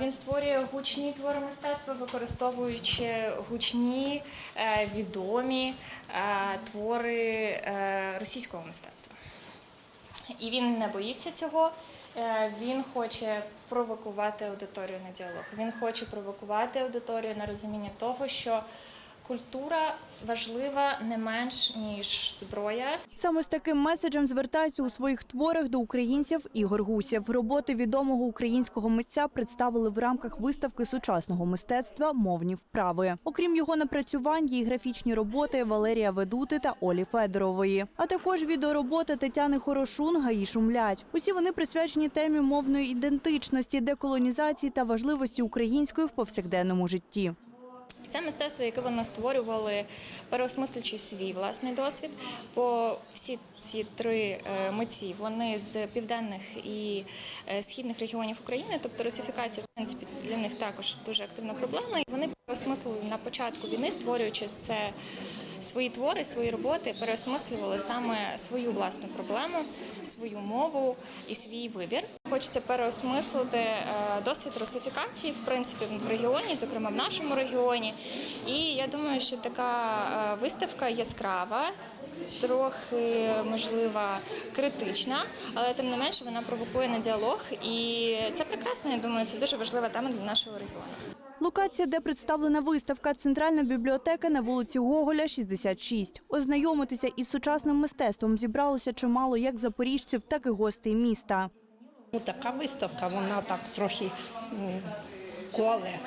Він створює гучні твори мистецтва, використовуючи гучні, е, відомі е, твори е, російського мистецтва. І він не боїться цього. Він хоче провокувати аудиторію на діалог. Він хоче провокувати аудиторію на розуміння того, що культура важлива не менш ніж зброя, Саме з таким меседжем звертається у своїх творах до українців Ігор Гусєв. Роботи відомого українського митця представили в рамках виставки сучасного мистецтва Мовні вправи. Окрім його напрацювань, є графічні роботи Валерія Ведути та Олі Федорової, а також відеороботи Тетяни Хорошун «Гаї шумлять». Усі вони присвячені темі мовної ідентичності, деколонізації та важливості української в повсякденному житті. Це мистецтво, яке вони створювали, переосмислюючи свій власний досвід. Бо всі ці три е, митці вони з південних і е, східних регіонів України, тобто русифікація, в принципі, для них також дуже активна проблема. І вони переосмислили на початку війни, створюючи це. Свої твори, свої роботи переосмислювали саме свою власну проблему, свою мову і свій вибір. Хочеться переосмислити е, досвід русифікації, в принципі, в регіоні, зокрема в нашому регіоні. І я думаю, що така е, виставка яскрава, трохи можливо критична, але тим не менше вона провокує на діалог. І це прекрасно. Я думаю, це дуже важлива тема для нашого регіону. Локація, де представлена виставка Центральна бібліотека на вулиці Гоголя, 66. Ознайомитися із сучасним мистецтвом зібралося чимало як запоріжців, так і гостей міста. Така виставка, вона так трохи коле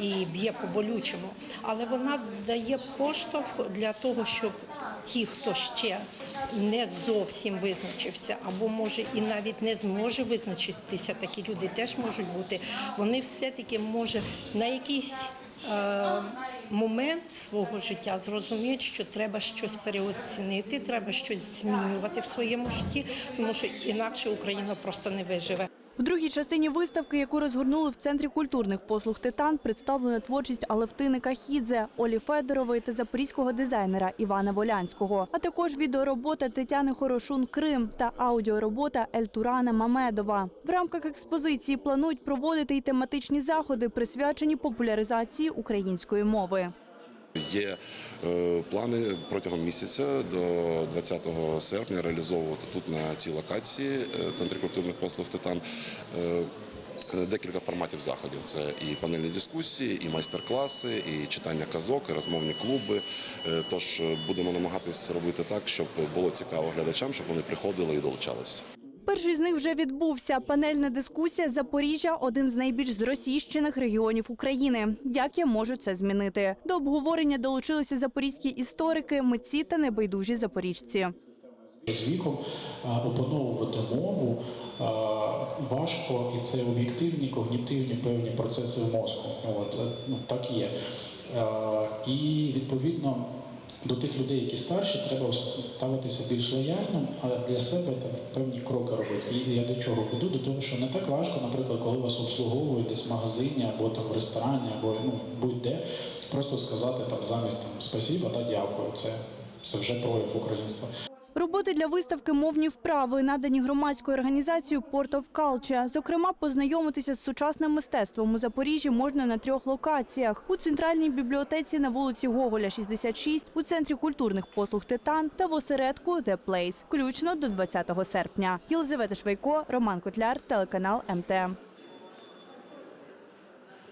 і б'є по болючому, але вона дає поштовх для того, щоб ті, хто ще не зовсім визначився, або може і навіть не зможе визначитися, такі люди теж можуть бути. Вони все-таки може на якийсь е, момент свого життя зрозуміють, що треба щось переоцінити, треба щось змінювати в своєму житті, тому що інакше Україна просто не виживе. В другій частині виставки, яку розгорнули в центрі культурних послуг Титан, представлена творчість Алевтини Кахідзе, Олі Федорової та запорізького дизайнера Івана Волянського, а також відеоробота Тетяни Хорошун Крим та аудіоробота Ельтурана Мамедова. В рамках експозиції планують проводити й тематичні заходи, присвячені популяризації української мови. Є е, плани протягом місяця до 20 серпня реалізовувати тут на цій локації е, центрі культурних послуг Титан. е, Декілька форматів заходів: це і панельні дискусії, і майстер-класи, і читання казок, і розмовні клуби. Тож будемо намагатися робити так, щоб було цікаво глядачам, щоб вони приходили і долучалися. Перший з них вже відбувся. Панельна дискусія Запоріжжя один з найбільш зросійщених регіонів України. Як я можу це змінити? До обговорення долучилися запорізькі історики, митці та небайдужі запоріжці. З віком опановувати мову важко, і це об'єктивні когнітивні певні процеси в мозку. От, ну, так є. І відповідно до тих людей, які старші, треба ставитися більш лояльно, а для себе там певні кроки робити. І я до чого веду? До того, що не так важко, наприклад, коли вас обслуговують десь в магазині або там в ресторані, або ну, будь-де, просто сказати там замість там спасіба та дякую. Це, це вже прояв українства. Роботи для виставки мовні вправи надані громадською організацією Port of Culture. Зокрема, познайомитися з сучасним мистецтвом у Запоріжжі можна на трьох локаціях: у центральній бібліотеці на вулиці Гоголя, 66, у центрі культурних послуг Титан та в осередку The Place, включно до 20 серпня. Єлизавета Швайко, Роман Котляр, телеканал МТ.